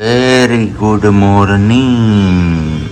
Very good morning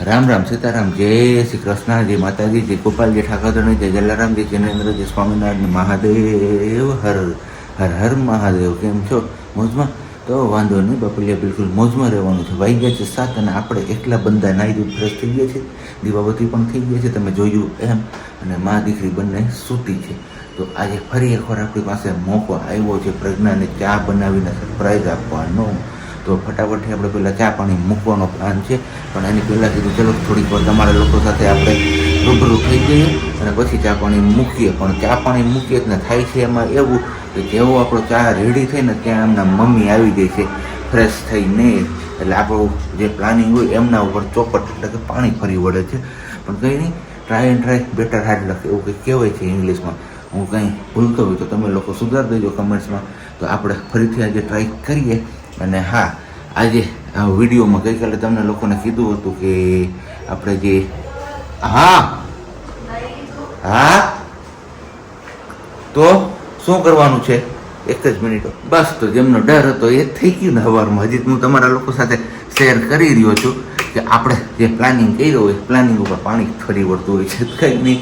Ram Ram Sitaram, જય શ્રી કૃષ્ણ, જય માતાજી, જય ગોપાલજી, ઠાકોરજી, જય જલારામજી જૈનેન્દ્રજી સ્વામિનારાયણ મહાદેવ, હર હર હર મહાદેવ. કેમ છો? મોજમાં? તો વાંધો નહીં બાપલિયા, બિલકુલ મોજમાં રહેવાનું છે. વાઈ ગયા છે સાત અને આપણે એકલા બંદા નાઈ ફ્રેશ થઈ ગયા છે. દીવાબત્તી પણ થઈ ગયા છે. તમે જોયું એમ. અને મા દીકરી બંને સૂતી છે. તો આજે ફરી એકવાર આપણી પાસે મોકો આવ્યો છે પ્રજ્ઞાને ચા બનાવીને સરપ્રાઈઝ આપવાનો. તો ફટાફટથી આપણે પહેલાં ચા પાણી મૂકવાનો પ્લાન છે. પણ એની પહેલાં કીધું, ચલો, થોડીક વાર તમારા લોકો સાથે આપણે રૂબરૂ થઈ જઈએ અને પછી ચા પાણી મૂકીએ. પણ ચા પાણી મૂકીએ ને થાય છે એમાં એવું કે જેવો આપણો ચા રેડી થઈને ત્યાં એમના મમ્મી આવી જાય છે ફ્રેશ થઈને. એટલે આપણું જે પ્લાનિંગ હોય એમના ઉપર ચોપટ, એટલે કે પાણી ફરી વળે છે. પણ કંઈ નહીં try and try better hard લખે એવું કંઈક કહેવાય છે ઇંગ્લિશમાં હું કંઈ ભૂલતો હોય તો તમે લોકો સુધાર દેજો કમેન્ટ્સમાં તો આપણે ફરીથી આજે ટ્રાય કરીએ. અને હા, આજે આ વિડીયોમાં ગઈકાલે તમને લોકોને કીધું હતું કે આપણે જે હા હા? તો શું કરવાનું છે? એક જ મિનિટ. બસ, તો જેમનો ડર હતો એ થઈ ગયું ને સવારમાં હજી હું તમારા લોકો સાથે શેર કરી રહ્યો છું કે આપણે જે પ્લાનિંગ કર્યું હોય, પ્લાનિંગ ઉપર પાણી ફરી વળતું હોય છે. કંઈ નહીં.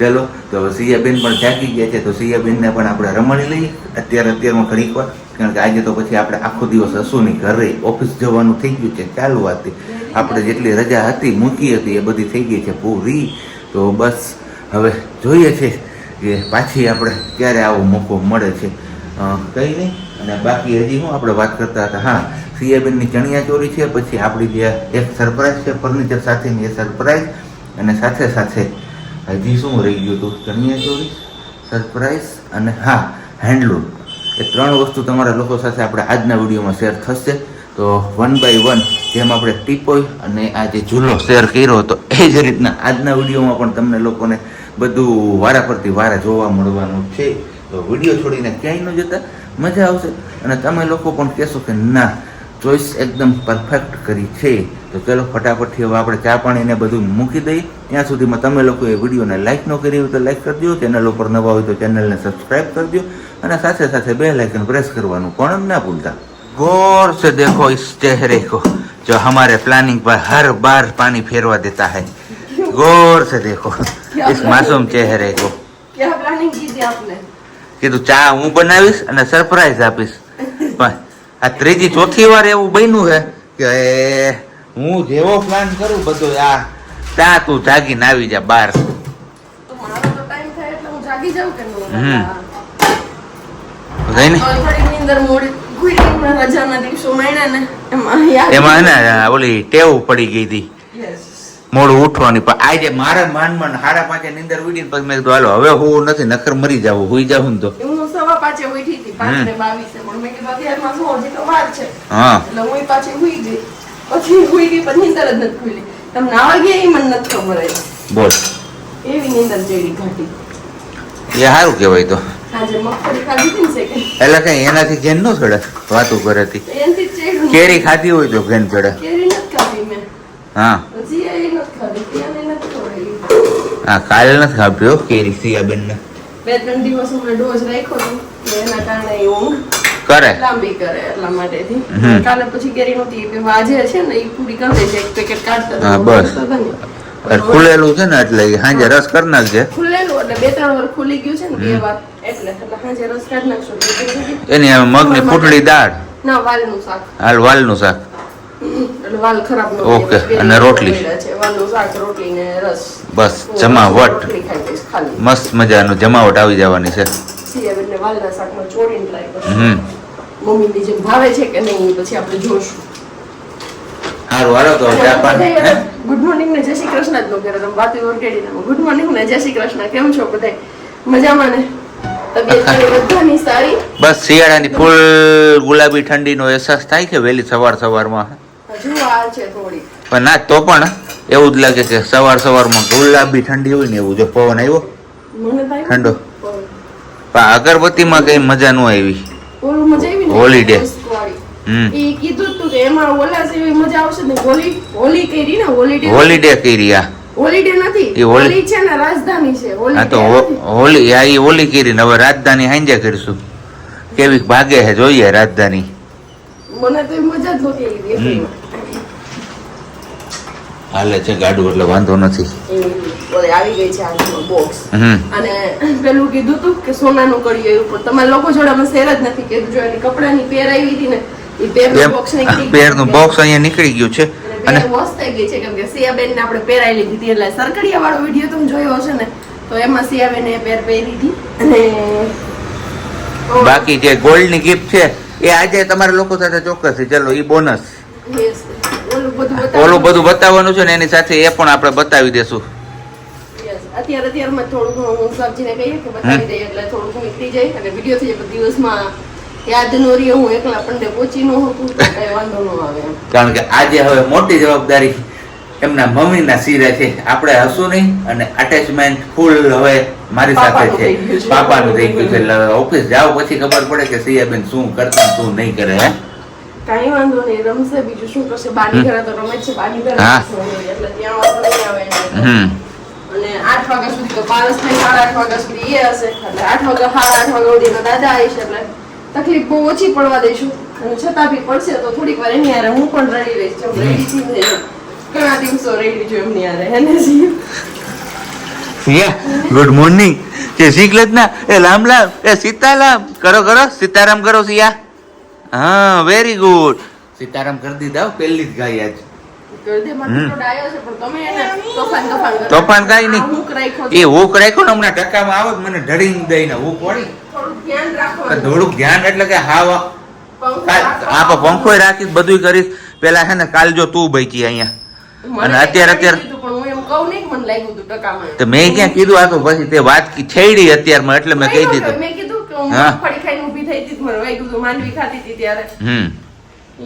ચાલો તો સિયાબેન પણ જાગી ગયા છે, તો સિયાબેનને પણ આપણે રમાડી લઈએ. અત્યારે, અત્યારમાં ઘણીક વાર, કારણ કે આજે તો પછી આપણે આખો દિવસ હસુની ઘરે ઓફિસ જવાનું થઈ ગયું છે, ચાલુ હતી આપણે જેટલી રજા હતી, મૂકી હતી, એ બધી થઈ ગઈ છે પૂરી. તો બસ, હવે જોઈએ છે કે પાછી આપણે ક્યારે આવો મોકો મળે છે. કંઈ નહીં, અને બાકી હજી હું આપણે વાત કરતા હતા. હા સિયાબેનની ચણિયા ચોરી છે, પછી આપણી જે એક સરપ્રાઈઝ છે, ફર્નિચર સાથેની એ સરપ્રાઈઝ, અને સાથે સાથે હજી શું રહી ગયું હતું? ચણિયા ચોરી સરપ્રાઈઝ અને હા હેન્ડલૂમ એ ત્રણ વસ્તુ તમારા લોકો સાથે આપણે આજના વિડીયોમાં શેર થશે. તો વન બાય વન જેમ આપણે ટીપોય અને આ જે ઝૂલો શેર કર્યો હતો, એ જ રીતના આજના વિડીયોમાં પણ તમને લોકોને બધું વારા પરથી વારા જોવા મળવાનું છે. તો વીડિયો છોડીને ક્યાંય ન જતા, મજા આવશે. અને તમે લોકો પણ કહેશો કે ના ચોઈસ એકદમ પરફેક્ટ કરી છે. તો ચલો ફટાફટથી હવે આપણે ચા પાણીને બધું મૂકી દઈએ. ત્યાં સુધીમાં તમે લોકો એ વિડીયોને લાઇક ન કરી હોય તો લાઇક કરજો ચેનલ ઉપર નવા હોય તો ચેનલને સબસ્ક્રાઇબ કરજો અને સાથે સાથે બે લાઇકન પ્રેસ કરવાનું પણ ના ભૂલતા. ગોર સે દેખો ઇસ ચહેરે કો. જો હમારે પ્લાનિંગ પર હર બાર પાણી ફેરવા દેતા હૈ. ગોર સે દેખો. ઇસ માસૂમ ચહેરે કો. ક્યા પ્લાનિંગ કીધી આપને? કીધું ચા હું બનાવીશ અને સરપ્રાઈઝ આપીશ. પણ આ ત્રીજી ચોથી વાર એવું બન્યું છે કે હું જેવો પ્લાન કરું બધો આ ત્યાં તું જાગીને આવી જા જાગી ન? દિવસો મળ્યા ને એમાં ઓલી ટેવ પડી ગઈ હતી. મોડું ઉઠવાની. પણ આજે મારા માન માન હાડા પાંચે નીંદર ઉડી પછી મેં કીધું હાલો હવે હું નથી નખર મરી જાવ હોઈ જાવું ને તો. હું સવા પાંચે ઉઠી હતી પાંચ ને બાવીસે. પણ મેં કીધું અત્યારમાં શું હજી તો વાર છે. હા. એટલે હું પાછી હુઈ ગઈ. પછી હુઈ ગઈ પછી નીંદર જ નથી ખુલી. તમે નાવા ગયા એ મને નથી ખબર બોલ. એવી નીંદર જેવી ઘાટી. એ સારું કહેવાય તો. એટલે કઈ એનાથી ઘેન ન ચડે વાતો કરે હતી. કેરી ખાધી હોય તો ઘેન ચડે. હા. હજી એ નથી ખાધી ત્યાં નથી ખવડાવી હા કાલે નથી ખાપ્યો કેરી સિયાબેન ને બે ત્રણ દિવસ હમણાં ડોઝ રાખ્યો તો એના કારણે ઊંઘ કરે. લાંબી કરે એટલા માટેથી. કાલે પછી કેરી નહોતી એ આજે છે ને એ પૂરી કરી છે એક પેકેટ કાઢતા હા, બસ. કરતા હતા ને. એટલે ખુલેલું છે ને એટલે સાંજે રસ કરી નાખજે. ખુલેલું એટલે બે ત્રણ વાર ખુલી ગયું છે ને બે વાર એટલે એટલે હાજે રસ કાઢી નાખશું. એટલે થઈ ગયું. એની મગની ફૂટડી દાળ. ના વાલનું શાક. હાલ વાલનું શાક. વાલ ખરાબ ન ઓકે, અને રોટલી? પડ્યા છે વાલનું શાક રોટલી ને રસ બસ જમાવટ મસ્ત મજાનું જમાવટ આવી જવાની છે. સિયાબેનને વાલના શાકમાં ચોળીને ટ્રાય કરશું. મમ્મીની જેમ ભાવે છે કે નહીં પછી આપણે જોશું. સારું હાલો તો ચા ગુડ મોર્નિંગ ને જય શ્રી કૃષ્ણ જ નો કર્યો તમે વાત ઓળખેડી તમે ગુડ મોર્નિંગ ને જય શ્રી કૃષ્ણ કેમ છો બધાય? મજામાં ને? તબિયત પાણી બધાની સારી? બસ શિયાળાની ફૂલ ગુલાબી ઠંડીનો અહેસાસ થાય છે વહેલી સવાર સવારમાં? હજુ આ છે થોડી પણ ના તો પણ એવું જ લાગે કે સવાર સવારમાં ગુલાબી ઠંડી હોય ને એવું જો પવન આવ્યો? ઠંડો. પણ અગરબત્તીમાં કઈ મજા ન આવી. હોલીડે હોલીડે કરી. આ હોલીડે નથી એ હોલી- છે ને રાજધાની છે હા તો હોલી આ ઈ હોલી કરીને હવે રાજધાની હાંજે કરીશું. કેવી ભાગે છે જોઈએ રાજધાની. મને તો મજા જ નહોતી આવી. હાલે છે ગાડું એટલે વાંધો નથી. આવી ગઈ છે બોક્સ અને પેલું કીધું તું કે સોનાનું કડિયું એવું પણ તમારા લોકો જોડે અમે શેર જ નથી કીધું જો એની કપડાની પેર આવી હતી ને એ પેરનું બોક્સ પેરનું બોક્સ અહીંયા નીકળી ગયું છે. અને અને વોશ થઈ ગઈ છે કેમ કે સિયાબેન ને આપણે પહેરાઈ લીધી હતી. એટલે સરકડિયા વાળો વીડિયો તમે જોયો હશે ને તો એમાં સિયાબેન એ પેર પહેરી હતી. અને બાકી જે ગોલ્ડની ગિફ્ટ છે એ આજે તમારા લોકો સાથે ચોક્કસ છે. ચલો એ બોનસ. ઓલું બધું બતાવવાનું. છે ને એની સાથે એ પણ આપણે બતાવી દેશું. અત્યારે અત્યારમાં થોડું ઘણું હું સબજીને કહીએ કે બતાવી દઈએ એટલે થોડું ઘણું નીકળી જાય અને વીડિયો થઈ જાય દિવસમાં યાદ ન રહે હું એકલા પણ પહોંચી ન હતું વાંધો ન આવે કારણ કે આજે હવે મોટી જવાબદારી એમના મમ્મીના સિરે છે આપણે હસું નહીં અને અટેચમેન્ટ ફૂલ હવે મારી સાથે છે. પાપાનું થઈ ગયું છે એટલે ઓફિસ જાવ પછી ખબર પડે કે સિયાબેન શું કરતા શું નહીં કરે હે કાંઈ વાંધો નહીં રમશે બીજું શું કરશે? બાની ઘરે તો રમે છે બાની ઘરે હા. એટલે ત્યાં વાંધો નહીં આવે હમ. અને આઠ વાગ્યા સુધી તો પારસ થઈ સાડા આઠ વાગ્યા સુધી એ હશે. એટલે આઠ વાગ્યા સાડા આઠ વાગ્યા સુધી દાદા આવીશ એટલે તકલીફ બહુ ઓછી પડવા દઈશું. અને છતાં બી પડશે તો થોડીક વાર એની હારે હું પણ રડી રહીશ. જેમ રેડી ને ઘણા દિવસો રેડી છું એમની હારે એને જીવ સિયા ગુડ મોર્નિંગ જય શ્રી કૃષ્ણ એ રામ રામ એ સીતારામ કરો કરો સીતારામ કરો સિયા હા વેરી ગુડ સીતારામ કરી દીધા પહેલી જ ગાય આજ ગળદેમાં હમ. તો ડાયો છે પણ તમે એને તોફાન કઈ. નહીં. એ. હુક રાખ્યો ને હમણાં ટકામાં આવે મને મને ઢળીને દઈને હુક વળી થોડુંક ધ્યાન એટલે કે હા પંખો આ. પંખો રાખીશ બધું કરીશ પેલા છે ને કાલ જો તું બચી અહીંયા અને અત્યારે- અત્યારે- કીધું પણ હું એમ કહું નહીં કે મને લાગ્યું હતું ટકામાં. તો મેં ક્યાં કીધું આ તો પછી તે વાત છેડી અત્યારમાં એટલે મેં કહી દીધું હા મેં કીધું કે હું થઈ હતી મને વાગ્યું હતું, માંડવી ખાતી હતી ત્યારે. હમ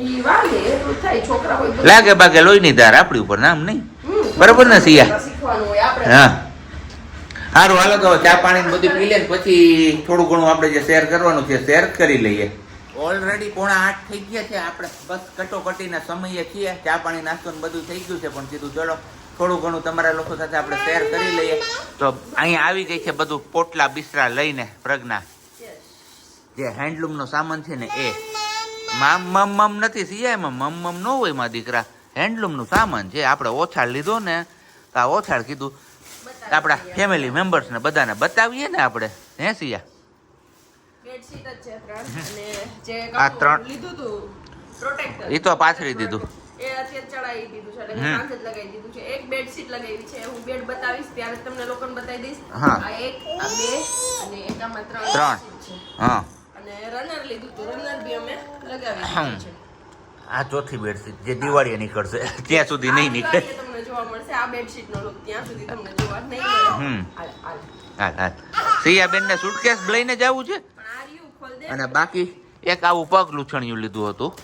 ઈ વાગે, એટલું થાય, છોકરા હોય લાગે બાગે લોહી ની ધાર આપણી ઉપર નામ નહીં બરોબર ને સિયા? શીખવાનું હોય આપણે. હા સારું હાલો તો ચા પાણી બધું પી લે પછી થોડું ઘણું આપણે જે શેર કરવાનું છે શેર કરી લઈએ ઓલરેડી પોણા આઠ થઈ ગયા છે આપણે બસ કટોકટીના સમયે છીએ ચા પાણી નાસ્તો ને બધું થઈ ગયું છે પણ કીધું ચલો થોડું ઘણું તમારા લોકો સાથે આપણે શેર કરી લઈએ તો અહીંયા આવી ગઈ છે બધું પોટલા બિસ્તરા લઈને પ્રજ્ઞા. જે હેન્ડલૂમનો સામાન છે ને એ મામ મમ મમ નથી સિયામાં મમ મમ ન હોયમાં દીકરા હેન્ડલૂમનું સામાન છે આપણે ઓછાળ લીધો ને તો આ ઓછાળ કીધું આપણા ફેમિલી મેમ્બર્સને બધાને બતાવીએ ને આપણે હે સિયા. આ ત્રણ. ઈ તો પાથરી દીધું. એ અત્યારે ચડાવી દીધું છે એટલે હમ. જ લગાવી દીધું છે એક બેડશીટ લગાવી છે હું બેડ બતાવીશ ત્યારે તમને લોકોને બતાવી દઈશ હા. એક આ બે અને એક આમાં ત્રણ ત્રણ. હા અને રનર લીધું હતું. રનર બી અમે લગાવી હમ. છે. આ ચોથી બેડશીટ જે દિવાળીએ નીકળશે. ત્યાં સુધી નહીં નીકળે. તમને જોવા મળશે. આ બેડશીટ નો લુક ત્યાં સુધી તમને જોવા નહીં મળે. હાલ, હાલ. હાલ હાલ. સિયાબેન ને સુટકેસ લઈને જવું છે. અને બાકી એક આવું પગ લૂછણિયું લીધું હતું.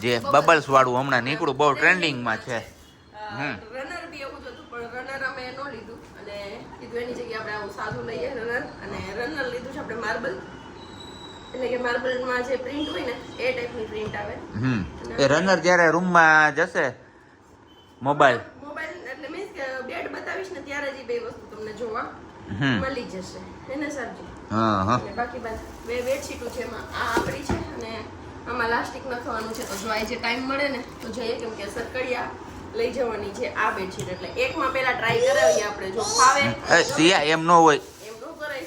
જે બબલ્સ. વાળું હમણાં નીકળું. બહુ ટ્રેન્ડિંગમાં છે. રનર બી એવું જ હતું પણ રનર અમે ન લીધું. અને કીધું એની જગ્યાએ આપણે આવું સાદું લઈએ રનર અને રનર લીધું છે આપણે માર્બલ એટલે કે માર્બલમાં જે પ્રિન્ટ હોય ને એ ટાઈપની પ્રિન્ટ આવે. હમ. એ રનર જ્યારે રૂમમાં જશે મોબાઈલ મોબાઈલ એટલે મીન્સ કે બેડ બતાવીશ ને ત્યારે જ બે વસ્તુ તમને જોવા મળી જશે. એને સરજી? હા હા. બાકી બાદ બે બેડશીટો છે એમાં. આ આપણી છે અને આમાં લાસ્ટિક નખવાનું છે. તો જો આજે ટાઈમ મળે ને તો જઈએ કેમ કે સરકડિયા લઈ જવાની છે આ બેડશીટ. એટલે એકમાં પહેલા ટ્રાય કરાવીએ આપણે. જો ફાવે સિયા એમ નો હોય. એમ નો કરાય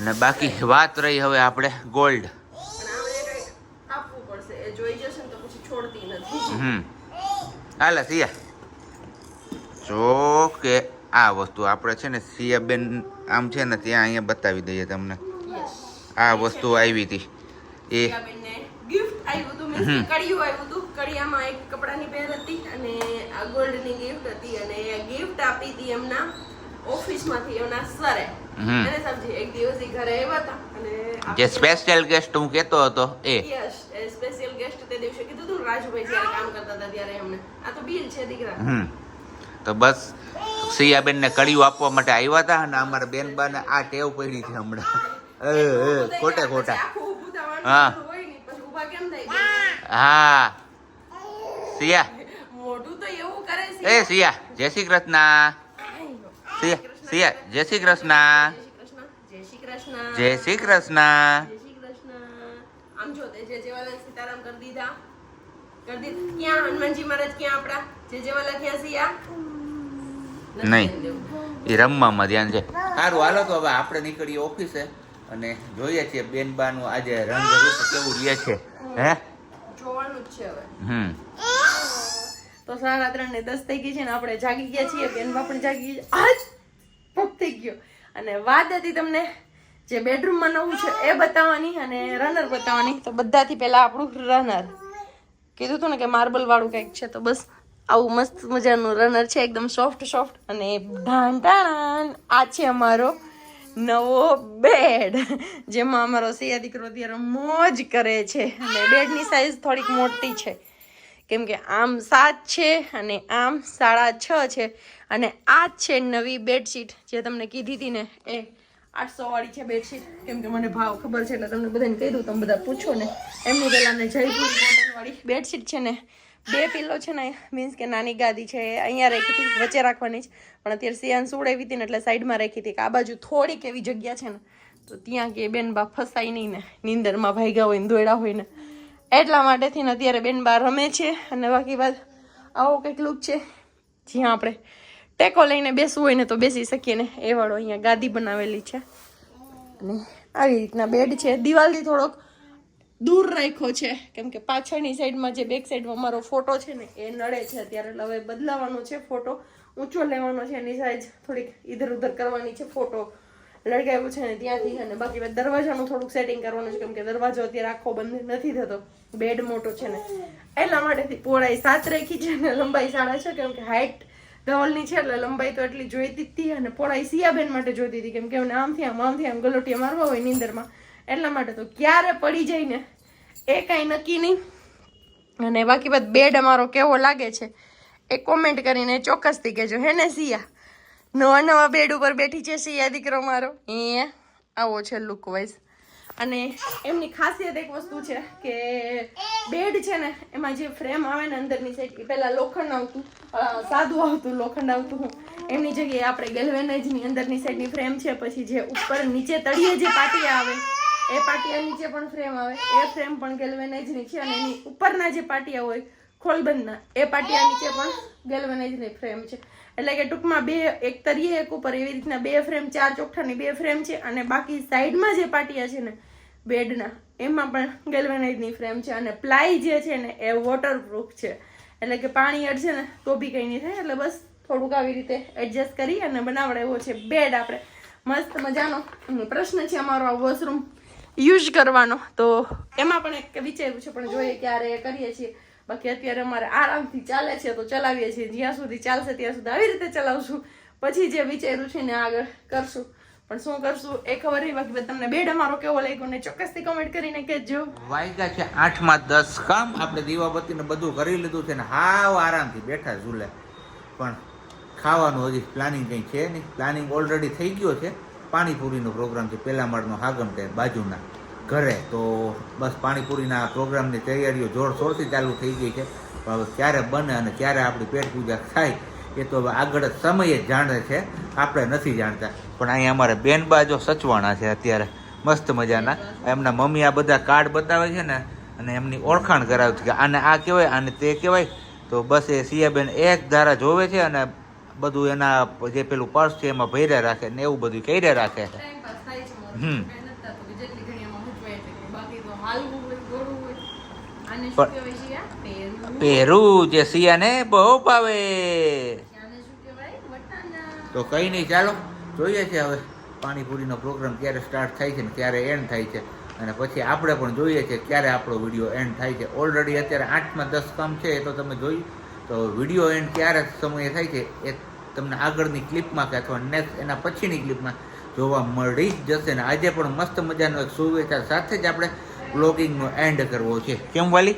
ને બાકી વાત રહી હવે આપણે ગોલ્ડ હમ. હાલે સિયા. જો કે આ વસ્તુ આપણે છે ને સિયાબેન આમ છે ને ત્યાં અહીંયા બતાવી દઈએ તમને. આ વસ્તુ આવી હતી. એ બેનને ગિફ્ટ આવ્યું હતું મીન્સ કડિયું આવ્યું હતું. કડિયામાં એક કપડાની પેર હતી અને આ ગોલ્ડની ગિફ્ટ હતી અને ગિફ્ટ આપી હતી એમના ઓફિસમાંથી એમના સરે. એને સમજી એક દિવસ ઘરે આવ્યા હતા અને જે સ્પેશિયલ ગેસ્ટ હું કહેતો હતો એ. યસ સ્પેશિયલ ગેસ્ટ તે દિવસે કીધું હતું રાજુભાઈ જ્યારે કામ કરતા હતા ત્યારે એમને. આ તો બિલ છે દીકરા. હમ. તો બસ સિયાબેન ને કડિયું આપવા માટે આવ્યા હતા અને અમારા બેનબાને આ ટેવ પડી છે હમણાં. ખોટે ખોટા. હા. બેન? હા. સિયા. મોઢું તો એવું કરે છે. એ સિયા જય શ્રી કૃષ્ણ. સિયા સિયા જય શ્રી કૃષ્ણ. જય શ્રી કૃષ્ણ. જય શ્રી કૃષ્ણ. જય શ્રી કૃષ્ણ. જય આમ જો તે જે જેવાલા સીતારામ કરી દીધા. કરી દીધા. ક્યાં? હનુમાનજી મહારાજ ક્યાં આપણા? જે જેવાલા ક્યાં સિયા? નહીં. એ રમવામાં ધ્યાન છે. સારું હાલો તો હવે આપણે નીકળીએ ઓફિસે અને જોઈએ છીએ બેનબાનું આજે રંગ કેવું રહે છે. હે? જોવાનું જ છે હવે. હમ. તો સાડા ત્રણ ને દસ થઈ ગઈ છે ને આપણે જાગી ગયા છીએ બેનમાં પણ જાગી ગયા આજ પપ થઈ ગયો. અને વાત હતી તમને જે બેડરૂમમાં નવું છે એ બતાવવાની અને રનર બતાવવાની. તો બધાથી પહેલા આપણું રનર કીધું હતું ને કે માર્બલ વાળું કંઈક છે તો બસ આવું મસ્ત મજાનું રનર છે એકદમ સોફ્ટ સોફ્ટ અને ઢાણ આ છે અમારો નવો બેડ, જેમાં અમારો સિયા દીકરો અત્યારે મોજ કરે છે. અને બેડની સાઇઝ થોડીક મોટી છે. કેમ કે આમ સાત છે અને આમ સાડા છ છે. અને આ જ છે નવી બેડશીટ જે તમને કીધી હતી ને, એ આઠસો વાળી છે બેડશીટ કેમ કે મને ભાવ ખબર છે એટલે તમને બધાને કહી દઉં, તમે બધા પૂછો ને. એમની પહેલાં જયપુર કોટન વાળી બેડશીટ છે ને બે પિલ્લો છે ને મીન્સ કે નાની ગાદી છે, અહીંયા રાખી હતી, વચ્ચે રાખવાની જ. પણ અત્યારે સિયાન સુવડાવી હતી ને એટલે સાઈડમાં રાખી હતી, કે આ બાજુ થોડીક એવી જગ્યા છે ને, તો ત્યાં કે બેન બા ફસાય નહીં ને, નીંદરમાં ભાગ્યા હોય ને દોડ્યા હોય ને. એટલા માટેથી ને અત્યારે બેન બા રમે છે, અને બાકી બાદ આવો કંઈક લુક છે. જ્યાં આપણે ટેકો લઈને બેસવું હોય ને, તો બેસી શકીએ ને. એ વાળો અહીંયા ગાદી બનાવેલી છે. અને આવી રીતના બેડ છે. દિવાલથી થોડોક દૂર રાખ્યો છે. કેમ કે પાછળની સાઈડમાં જે બેક સાઈડમાં મારો ફોટો છે ને, એ નડે છે. અત્યારે હવે બદલાવાનો છે ફોટો ઊંચો લેવાનો છે, એની સાઈઝ થોડીક ઇધર ઉધર કરવાની છે ફોટો લડગાવ્યું છે ને ત્યાંથી અને બાકી દરવાજાનું થોડુંક સેટિંગ કરવાનું છે. કેમ કે દરવાજો અત્યારે આખો બંધ નથી થતો. બેડ મોટો છે ને. એટલા માટેથી પહોળાઈ સાત રાખી છે ને, લંબાઈ સાડા છે. કેમ કે હાઈટ ધવલની છે એટલે લંબાઈ તો એટલી જોઈતી જ હતી અને પહોળાઈ સિયાબેન માટે જોઈતી હતી. કેમ કે એમને આમથી આમ આમથી આમ ગલોટિયા મારવા હોય નીંદરમાં. એટલા માટે તો ક્યારે પડી જાય ને એ કાંઈ નક્કી નહીં. અને બાકી બાદ બેડ અમારો કેવો લાગે છે એ કોમેન્ટ કરીને ચોક્કસથી કહેજો. હે ને સિયા? નવા નવા બેડ ઉપર બેઠી છે સિયા દીકરો મારો? એ આવો છે લુક વાઇઝ અને એમની ખાસિયત એક વસ્તુ છે કે બેડ છે ને, એમાં જે ફ્રેમ આવે ને અંદરની સાઈડ પહેલા લોખંડ આવતું. સાદું આવતું, લોખંડ આવતું એમની જગ્યાએ આપણે ગેલ્વેનાઇઝની અંદરની સાઈડની ફ્રેમ છે, પછી જે ઉપર નીચે તળિયે જે પાટી આવે એ પાટિયા નીચે પણ ફ્રેમ આવે. એ ફ્રેમ પણ ગેલ્વેનાઇઝની છે અને એની ઉપરના જે પાટિયા હોય, ખોલબંધના, એ પાટિયા નીચે પણ ગેલ્વેનાઇઝની ફ્રેમ છે. એટલે કે ટૂંકમાં બે, એક તરીએ એક ઉપર, એવી રીતના બે ફ્રેમ ચાર ચોખ્ઠાની બે ફ્રેમ છે અને બાકી સાઈડમાં જે પાટિયા છે ને, બેડના, એમાં પણ ગેલ્વેનાઇઝની ફ્રેમ છે અને પ્લાય જે છે ને, એ વોટરપ્રૂફ છે. એટલે કે પાણી અડશે ને તો બી કંઈ નહીં થાય, એટલે બસ થોડુંક આવી રીતે એડજસ્ટ કરી અને બનાવડાવ્યો છે. બેડ આપણે. મસ્ત મજાનો. પ્રશ્ન છે અમારો આ વોશરૂમ યુઝ કરવાનો. તો એમાં પણ એક વિચાર્યું છે પણ જોઈએ ક્યારે એ કરીએ છીએ. બાકી અત્યારે અમારે આરામથી ચાલે છે તો ચલાવીએ છીએ. જ્યાં સુધી ચાલશે ત્યાં સુધી આવી રીતે ચલાવશું. પછી જે વિચાર્યું છે ને આગળ કરશું. પણ શું કરશું એ ખબર નહીં. બાકી તમને બેડ અમારો કેવો લાગ્યો ને ચોક્કસથી કમેન્ટ કરીને કહેજો. વાગ્યા છે આઠમાં દસ. કામ? આપણે દીવાબત્તીને બધું કરી લીધું છે ને હાવ આરામથી બેઠા ઝૂલે. પણ ખાવાનું હજી પ્લાનિંગ કંઈ છે નહીં. પ્લાનિંગ ઓલરેડી થઈ ગયો છે. પાણીપુરીનો પ્રોગ્રામ છે પહેલા માળનો હાગમ કે બાજુના ઘરે. તો બસ પાણીપુરીના પ્રોગ્રામની તૈયારીઓ જોરશોરથી ચાલુ થઈ ગઈ છે. ક્યારે બને અને ક્યારે આપણી પેટ પૂજા થાય, એ તો આગળ સમય જ જાણે છે. આપણે નથી જાણતા. પણ અહીંયા અમારે બેનબા જો સચવાણા છે અત્યારે, મસ્ત મજાના. એમના મમ્મી આ બધા કાર્ડ બતાવે છે ને, અને એમની ઓળખાણ કરાવે છે કે આને આ કહેવાય, આને તે કહેવાય. તો બસ એ સિયાબેન એક ધારા જોવે છે અને બધું એના જે પેલું પર્સ છે એમાં ભર્યા રાખે ને એવું બધું કર્યા રાખે. છે. હમ. પહેરું. જે સિયાને બહુ ભાવે. તો કઈ નહીં ચાલો. જોઈએ છે હવે પાણીપુરીનો પ્રોગ્રામ ક્યારે સ્ટાર્ટ થાય છે ને ક્યારે એન્ડ થાય છે. અને પછી આપણે પણ જોઈએ છે ક્યારે આપણો વીડિયો એન્ડ થાય છે. ઓલરેડી અત્યારે આઠમાં દસ કામ છે એ તો તમે જોઈ તો વીડિયો એન્ડ ક્યારે સમયે થાય છે. એ તમને આગળની ક્લિપમાં કે અથવા નેક્સ્ટ એના પછીની ક્લિપમાં જોવા મળી જ જશે ને આજે પણ મસ્ત મજાનો એક શુભેચ્છા સાથે જ આપણે બ્લોગિંગનો એન્ડ કરવો છે. કેમ વાલી.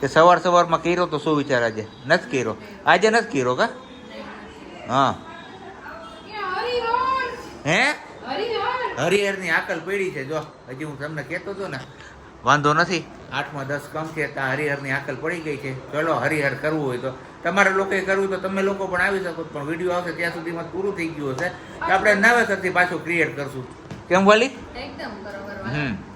કે સવાર સવારમાં કર્યો તો શું વિચાર આજે? નથી કર્યો? આજે નથી કર્યો કા? હા. હે? હરિહરની આકલ પડી છે જો. હજી હું તમને કહેતો હતો ને. વાંધો નથી. આઠમાં દસ કમ છે ત્યાં હરિહરની આકલ પડી ગઈ છે. ચલો હરિહર કરવું હોય તો. તમારે લોકોએ કરવું તો તમે લોકો પણ આવી શકો પણ વીડિયો આવશે ત્યાં સુધીમાં પૂરું થઈ ગયું હશે. આપણે નવેસરથી પાછું ક્રિએટ કરશું. કેમ વાલી? એકદમ બરોબર હમ.